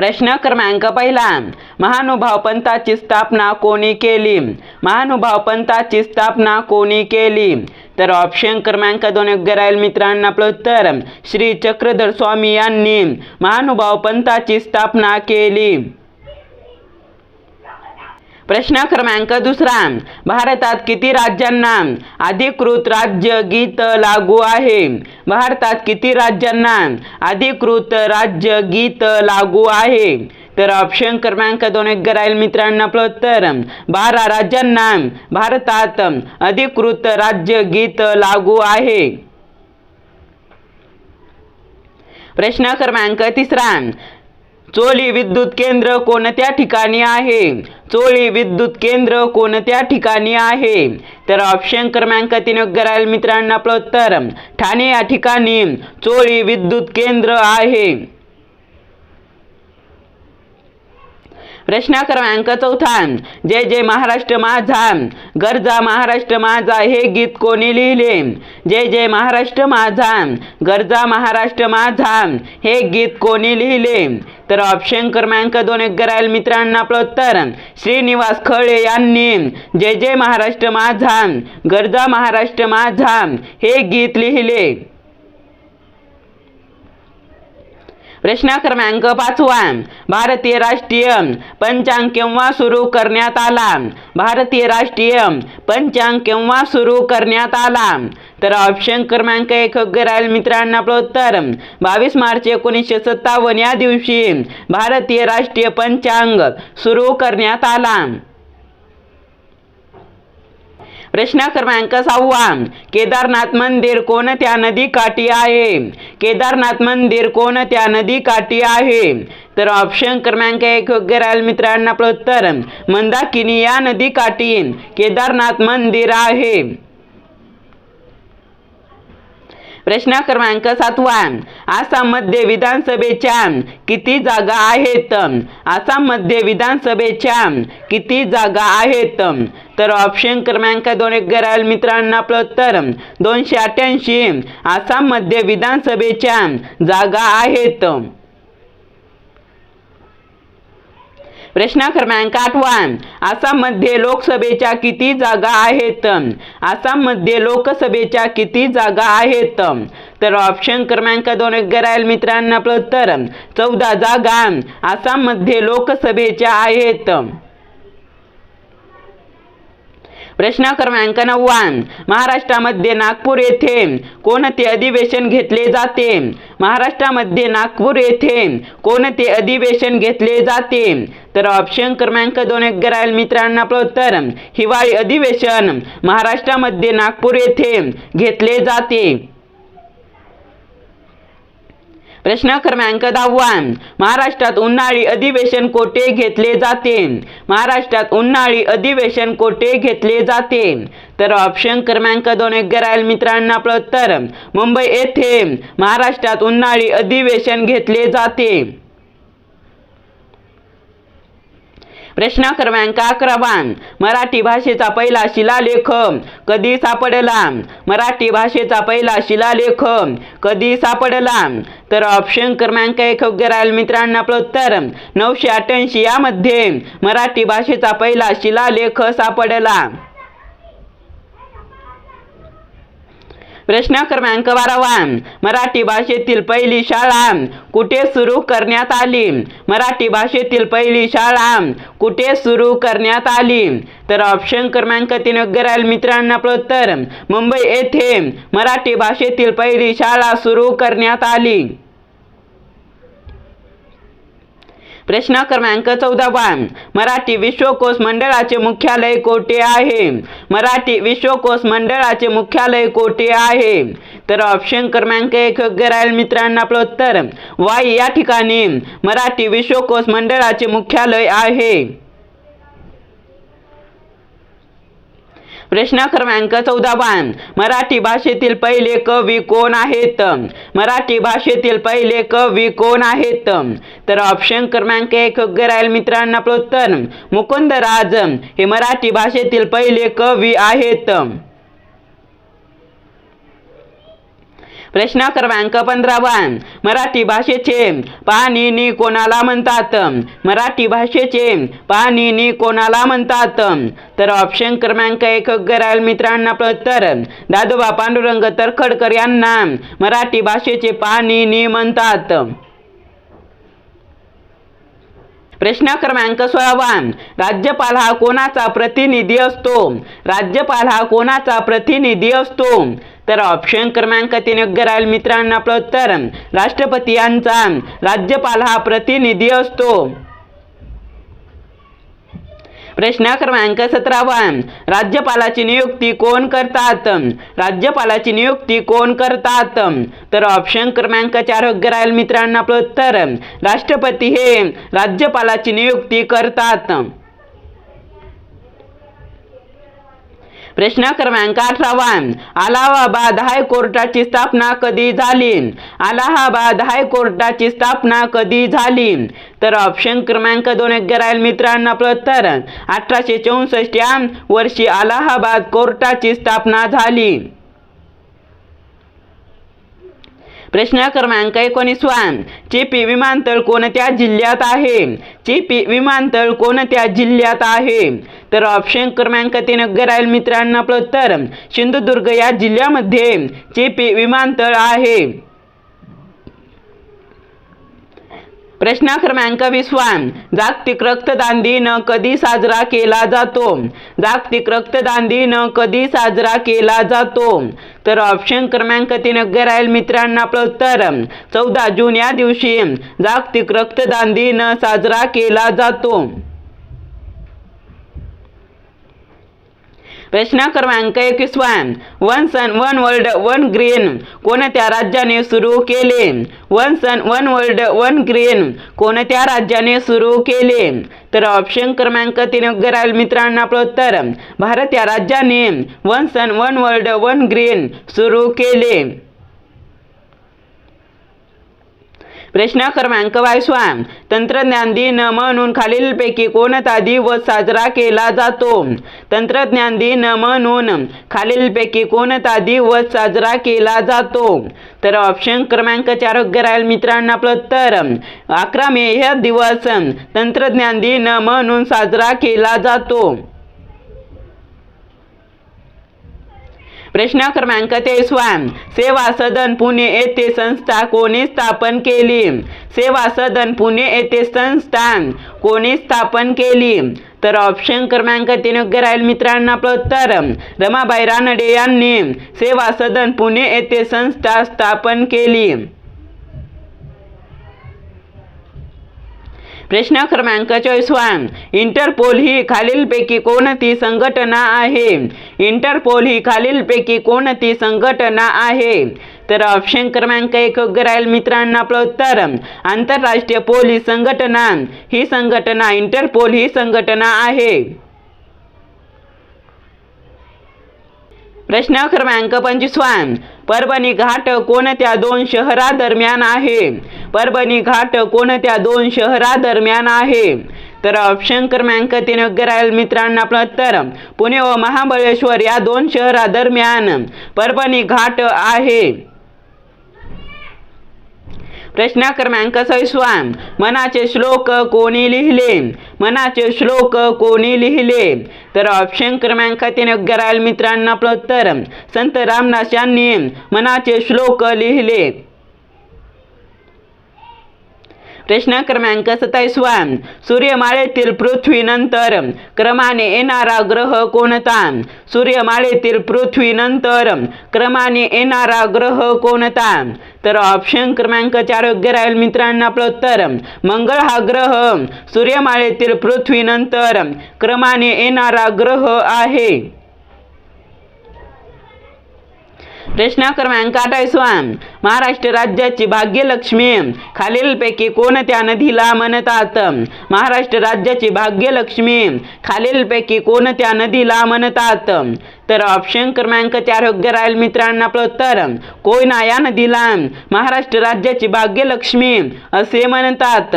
प्रश्न क्रमांक पहिला. महानुभाव पंथाची स्थापना कोणी केली? महानुभाव पंथाची स्थापना कोणी केली? तर ऑप्शन क्रमांक दोन योग्य राहील मित्रांनो आपलं उत्तर. श्री चक्रधर स्वामी यांनी महानुभाव पंथाची स्थापना केली. प्रश्न क्रमांक दुसरा. भारतात किती राज्यांना अधिकृत राज्य गीत लागू आहे? भारतात किती राज्यांना अधिकृत राज्य गीत लागू आहे? तर ऑप्शन क्रमांक दोन योग्य राहील मित्रांनो आपलं उत्तर बारा राज्यांना भारतात अधिकृत राज्य गीत लागू आहे. प्रश्न क्रमांक तिसरा. चोली विद्युत केंद्र कोणत्या ठिकाणी आहे? चोळी विद्युत केंद्र कोणत्या ठिकाणी आहे? तर ऑप्शन क्रमांक तीन योग्य राहील मित्रांनो आपलं उत्तर. ठाणे या ठिकाणी चोळी विद्युत केंद्र आहे. प्रश्न क्रमांक चौथा. जय जय महाराष्ट्र माझा. गरजा महाराष्ट्र माझा हे गीत कोणी लिहिले? जय जय महाराष्ट्र माझा. गरजा महाराष्ट्र माझा. हे गीत कोणी लिहिले? तर ऑप्शन क्रमांक दोन एक करायल मित्रांना आपलं उत्तर. श्रीनिवास खळे यांनी. जय जय महाराष्ट्र माझा. गरजा महाराष्ट्र माझा. हे गीत लिहिले. प्रश्न क्रमांक पाचवा. भारतीय राष्ट्रीय पंचांग केव्हा सुरू करण्यात आला. भारतीय राष्ट्रीय पंचांग केव्हा सुरू करण्यात आला. तर ऑप्शन क्रमांक एक योग्य राहील मित्रांनो आपलं उत्तर. बावीस मार्च एकोणीसशे सत्तावन्न या दिवशी भारतीय राष्ट्रीय पंचांग सुरू करण्यात आला. प्रश्न क्रमांक सहावा. केदारनाथ मंदिर कोणत्या नदीकाठी आहे? केदारनाथ मंदिर कोणत्या नदीकाठी आहे? तर ऑप्शन क्रमांक एक योग्य राहील मित्रांनो आपलं उत्तर. मंदाकिनी या नदीकाठी केदारनाथ मंदिर आहे. प्रश्न क्रमांक सातवा. आसाममध्ये विधानसभेच्या किती जागा आहेत? आसाममध्ये विधानसभेच्या किती जागा आहेत? तर ऑप्शन क्रमांक दोन एक राहील मित्रांना आपलं उत्तर. दोनशे अठ्ठ्याऐंशी. आसाममध्ये विधानसभेच्या जागा आहेत. प्रश्न क्रमांक आठवा आसाममध्ये लोकसभेच्या किती जागा आहेत? आसाममध्ये लोकसभेच्या किती जागा आहेत? तर ऑप्शन क्रमांक दोन योग्य राहील मित्रांनो तर चौदा जागा आसाममध्ये लोकसभेच्या आहेत. प्रश्न क्रमांक नव्वान महाराष्ट्रामध्ये नागपूर येथे कोणते अधिवेशन घेतले जाते? महाराष्ट्रामध्ये नागपूर येथे कोणते अधिवेशन घेतले जाते? तर ऑप्शन क्रमांक दोन योग्य राहील मित्रांना. आपलं उत्तर हिवाळी अधिवेशन महाराष्ट्रामध्ये नागपूर येथे घेतले जाते. प्रश्न क्रमांक दहावा महाराष्ट्रात उन्हाळी अधिवेशन कोठे घेतले जाते? महाराष्ट्रात उन्हाळी अधिवेशन कोठे घेतले जाते? तर ऑप्शन क्रमांक दोन योग्य राहील आपलं उत्तर मुंबई येथे महाराष्ट्रात उन्हाळी अधिवेशन घेतले जाते. प्रश्न क्रमांक अकरावा मराठी भाषेचा पहिला शिलालेख कधी सापडला? मराठी भाषेचा पहिला शिलालेख कधी सापडला? तर ऑप्शन क्रमांक एक योग्य राहील मित्रांनो आपलं उत्तर. नऊशे अठ्ठ्याऐंशी यामध्ये मराठी भाषेचा पहिला शिलालेख सापडला. प्रश्न क्रमांक बारावा. मराठी भाषेतील पहिली शाळा कुठे सुरू करण्यात आली? मराठी भाषेतील पहिली शाळा कुठे सुरू करण्यात आली? तर ऑप्शन क्रमांक तीन योग्य राहील मित्रांनो आपलं उत्तर. मुंबई येथे मराठी भाषेतील पहिली शाळा सुरू करण्यात आली. प्रश्न क्रमांक चौदावा मराठी विश्वकोश मंडळाचे मुख्यालय कोठे आहे? मराठी विश्वकोश मंडळाचे मुख्यालय कोठे आहे? तर ऑप्शन क्रमांक एक योग्य राहील मित्रांनो आपलं उत्तर वाई या ठिकाणी मराठी विश्वकोश मंडळाचे मुख्यालय आहे. प्रश्न क्रमांक चौदा बाण मराठी भाषेतील पहिले कवी कोण आहेत? मराठी भाषेतील पहिले कवी कोण आहेत? तर ऑप्शन क्रमांक एक योग्य राहील मित्रांना प्रोत्तर मुकुंदराज. हे मराठी भाषेतील पहिले कवी आहेत. प्रश्न क्रमांक पंधरावा मराठी भाषेचे पाणिनी कोणाला म्हणतात? मराठी भाषेचे पाणिनी कोणाला म्हणतात? तर ऑप्शन क्रमांक एक गराल मित्रांना उत्तर दादोबा पांडुरंग तरखडकर यांना मराठी भाषेचे पाणिनी म्हणतात. प्रश्न क्रमांक सोळावा राज्यपाल हा कोणाचा प्रतिनिधी असतो? राज्यपाल हा कोणाचा प्रतिनिधी असतो? तर ऑप्शन क्रमांक तीन योग्य राहील मित्रांनो आपलं उत्तर. राष्ट्रपती यांचा राज्यपाल हा प्रतिनिधी असतो. प्रश्न क्रमांक सतरावा. राज्यपालाची नियुक्ती कोण करतात? राज्यपालाची नियुक्ती कोण करतात? तर ऑप्शन क्रमांक चार योग्य राहील मित्रांनो आपलं उत्तर. राष्ट्रपती हे राज्यपालाची नियुक्ती करतात. प्रश्न क्रमांक अठरावा अलाहाबाद हायकोर्टाची स्थापना कधी झाली? अलाहाबाद हायकोर्टाची स्थापना कधी झाली? तर ऑप्शन क्रमांक दोन राहील मित्रांनो आपलं तर अठराशे चौसष्ट या वर्षी अलाहाबाद कोर्टाची स्थापना झाली. प्रश्न क्रमांक एकोणीसवा चिपी विमानतळ कोणत्या जिल्ह्यात आहे? चिपी विमानतळ कोणत्या जिल्ह्यात आहे? तर ऑप्शन क्रमांक तीन राहील मित्रांनो आपलं तर सिंधुदुर्ग या जिल्ह्यामध्ये चिपी विमानतळ आहे. प्रश्न क्रमांक विसवा जागतिक रक्तदान दिन कधी साजरा केला जातो? जागतिक रक्तदान दिन कधी साजरा केला जातो? तर ऑप्शन क्रमांक तीन योग्य राहील मित्रांना आपलं उत्तर. चौदा जून या दिवशी जागतिक रक्तदान दिन साजरा केला जातो. प्रश्न क्रमांक एकवीसवा one. Sun one world one green. कोणत्या राज्याने सुरू केले? One sun one world one green. कोणत्या राज्याने सुरू केले? तर ऑप्शन क्रमांक तीन योग्य राहील मित्रांनो आपलं उत्तर. भारत या राज्याने one sun one world one green सुरू केले. प्रश्न क्रमांक बावीसवा. तंत्रज्ञान दिन म्हणून खालीलपैकी कोणता दिवस साजरा केला जातो? तंत्रज्ञान दिन म्हणून खालीलपैकी कोणता दिवस साजरा केला जातो? तर ऑप्शन क्रमांक चार योग्य राहील मित्रांनो आपलं तर. अकरा मे हा दिवस तंत्रज्ञान दिन म्हणून साजरा केला जातो. प्रश्न क्रमांक तेसवान सेवा सदन पुणे येथे संस्था कोणी स्थापन केली? सेवा सदन पुणे येथे संस्था कोणी स्थापन केली? तर ऑप्शन क्रमांक तीन योग्य राहील मित्रांनो आपलं उत्तर. रमाबाई रानडे यांनी सेवा सदन पुणे येथे संस्था स्थापन केली. प्रश्न क्रमांक चोवीसवा इंटरपोल ही खालीलपैकी कोणती संघटना आहे? इंटरपोल ही खालीलपैकी कोणती संघटना आहे? तर ऑप्शन क्रमांक एक योग्य राहील मित्रांनो आपलं उत्तर. आंतरराष्ट्रीय पोलीस संघटना. ही संघटना इंटरपोल ही संघटना आहे. प्रश्न क्रमांक पंचवीसवा परभणी घाट कोणत्या दोन शहरादरम्यान आहे? परभणी घाट कोणत्या दोन शहरादरम्यान आहे? तर ऑप्शन क्रमांक तीन योग्य राहील मित्रांनो आपलं उत्तर पुणे व महाबळेश्वर या दोन शहरादरम्यान परभणी घाट आहे. प्रश्न क्रमांक सैसवा मनाचे श्लोक कोणी लिहिले? मनाचे श्लोक कोणी लिहिले? तर ऑप्शन क्रमांक तीन योग्य राहील मित्रांना आपलं उत्तर संत रामदास यांनी मनाचे श्लोक लिहिले. प्रश्न क्रमांक सत्तावीसवा सूर्यमाळेतील पृथ्वीनंतर क्रमाने येणारा ग्रह कोणता? सूर्यमाळेतील पृथ्वीनंतर क्रमाने येणारा ग्रह कोणता? तर ऑप्शन क्रमांक चार योग्य राहील मित्रांनो आपलं उत्तर. मंगळ हा ग्रह. सूर्यमाळेतील पृथ्वीनंतर क्रमाने येणारा ग्रह आहे. प्रश्न क्रमांक अठ्ठावीसवा महाराष्ट्र राज्याची भाग्यलक्ष्मी. खालीलपैकी कोणत्या नदीला म्हणतात महाराष्ट्र राज्याची भाग्यलक्ष्मी. खालीलपैकी कोणत्या नदीला म्हणतात तर ऑप्शन क्रमांक चार योग्य राहील मित्रांना आपलं उत्तर. कोयना या नदीला. महाराष्ट्र राज्याची भाग्यलक्ष्मी. असे म्हणतात.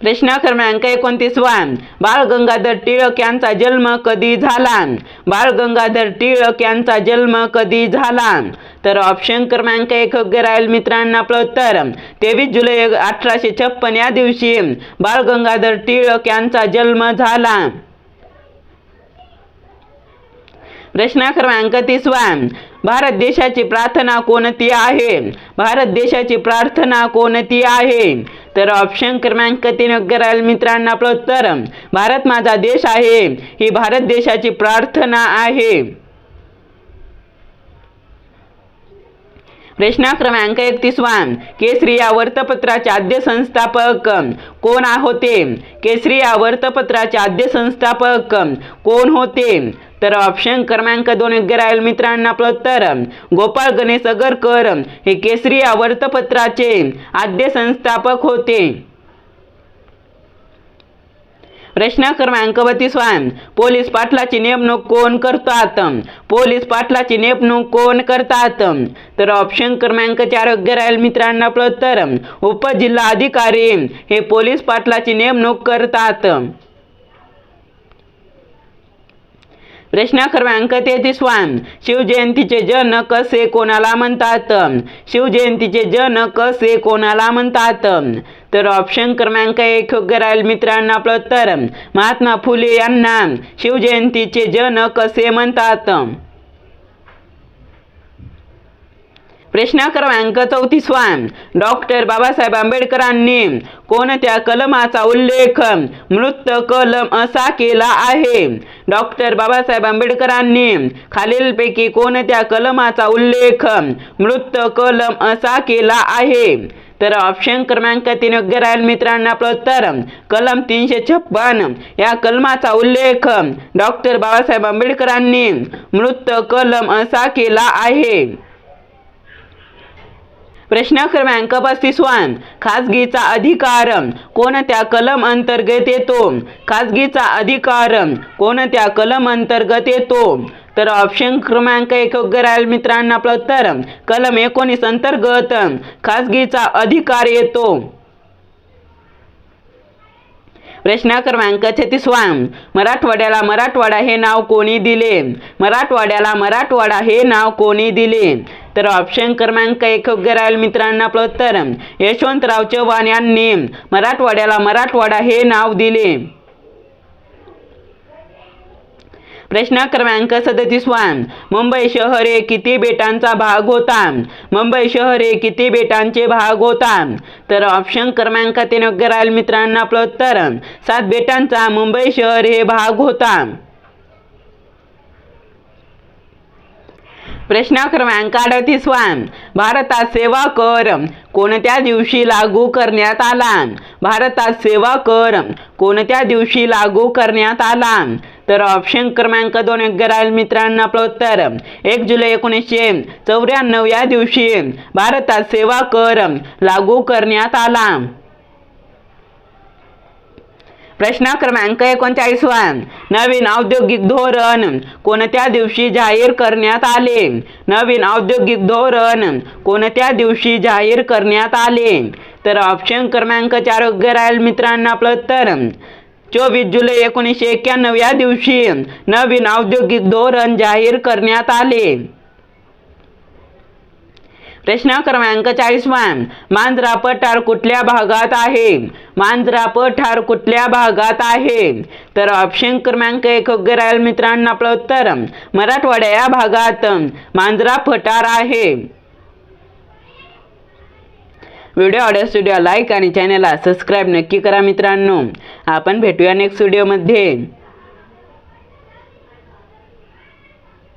प्रश्न क्रमांक एकोणतीसवा बाळ गंगाधर टिळक यांचा जन्म कधी झाला? बाळ गंगाधर टिळक यांचा जन्म कधी झाला? तर ऑप्शन क्रमांक एक योग्य राहील मित्रांना आपलं उत्तर तेवीस जुलै अठराशे छप्पन या दिवशी बाळ गंगाधर टिळक यांचा जन्म झाला. प्रश्न क्रमांक तिसवा. भारत देशाची प्रार्थना कोणती आहे? भारत देशाची प्रार्थना कोणती आहे? तर ऑप्शन क्रमांक तीन योग्य राहील मित्रांनो आपलं उत्तर. भारत माझा देश आहे. ही भारत देशाची प्रार्थना आहे. प्रश्न क्रमांक एकतीसवा. केसरी या वर्तपत्राचे आद्य संस्थापक कोण होते? केसरी या वर्तपत्राचे आद्य संस्थापक कोण होते? तर ऑप्शन क्रमांक दोन योग्य राहील मित्रांनो आपलं तर गोपाळ गणेश अगरकर. हे केसरी या वर्तपत्राचे आद्य संस्थापक होते. प्रश्न क्रमांक बत्तीसवा पोलीस पाटलाची नेमणूक कोण करतात? पोलीस पाटलाची नेमणूक कोण करतात? तर ऑप्शन क्रमांक चार योग्य राहील मित्रांनो आपलं तर उपजिल्हा अधिकारी हे पोलीस पाटलाची नेमणूक करतात. प्रश्न क्रमांक तेहतीसवा शिवजयंतीचे जन कसे कोणाला म्हणतात? शिवजयंतीचे जन कसे कोणाला म्हणतात? तर ऑप्शन क्रमांक एक योग्य राहील मित्रांनो आपलं उत्तर. महात्मा फुले यांना शिवजयंतीचे जन कसे म्हणतात? प्रश्न क्रमांक चौतीसवा डॉक्टर बाबासाहेब आंबेडकरांनी कोणत्या कलमाचा उल्लेख मृत कलम असा केला आहे? डॉक्टर बाबासाहेब आंबेडकरांनी खालीलपैकी कोणत्या कलमाचा उल्लेख मृत कलम असा केला आहे? तर ऑप्शन क्रमांक तीन योग्य राहील मित्रांना आपलं उत्तर. कलम तीनशे छप्पन. या कलमाचा उल्लेख डॉक्टर बाबासाहेब आंबेडकरांनी मृत कलम असा केला आहे. प्रश्न क्रमांक पस्तीसवा खासगीचा अधिकार कोणत्या कलम अंतर्गत येतो? खासगीचा अधिकार कोणत्या कलम अंतर्गत येतो? तर ऑप्शन क्रमांक एक योग्य राहील मित्रांना आपलं उत्तर. कलम एकोणीस अंतर्गत खासगीचा अधिकार येतो. प्रश्न क्रमांक छत्तीसवा मराठवाड्याला मराठवाडा हे नाव कोणी दिले? मराठवाड्याला मराठवाडा हे नाव कोणी दिले? तर ऑप्शन क्रमांक एक योग्य राहील मित्रांनो आपलं उत्तर. यशवंतराव चव्हाण यांनी मराठवाड्याला मराठवाडा हे नाव दिले. प्रश्न क्रमांक सदतीसवा मुंबई शहर हे किती बेटांचा भाग होता? मुंबई शहर हे किती बेटांचे भाग होता? तर ऑप्शन क्रमांक तीन योग्य राहील मित्रांनो आपलं उत्तर. सात बेटांचा मुंबई शहर हे भाग होता. प्रश्न क्रमांक अडतीसवा भारतात सेवा कर. कोणत्या दिवशी लागू करण्यात आला? भारतात सेवा कर. कोणत्या दिवशी लागू करण्यात आला? तर ऑप्शन क्रमांक दोन योग्य राहील मित्रांनो आपलं उत्तर. एक जुलै एकोणीसशे चौऱ्याण्णव या दिवशी भारतात सेवा कर लागू करण्यात आला. प्रश्न क्रमांक एकोणचाळीसवा नवीन औद्योगिक धोरण कोणत्या दिवशी जाहीर करण्यात आले? नवीन औद्योगिक धोरण कोणत्या दिवशी जाहीर करण्यात आले? तर ऑप्शन क्रमांक चार योग्य राहील मित्रांना आपलं उत्तर. चोवीस जुलै एकोणीसशे एक्क्याण्णव या दिवशी नवीन औद्योगिक धोरण जाहीर करण्यात आले. प्रश्न क्रमांक चाळीसवा मांजरा पठार कुठल्या भागात आहे? मांजरा पठार कुठल्या भागात आहे? तर ऑप्शन क्रमांक एक योग्य राहील मित्रांनो आपलं उत्तर. मराठवाड्या या भागात मांजरा पठार आहे. व्हिडिओ ऑडिओ स्टुडिओ लाईक आणि चॅनलला सबस्क्राईब नक्की करा मित्रांनो. आपण भेटूया नेक्स्ट व्हिडिओमध्ये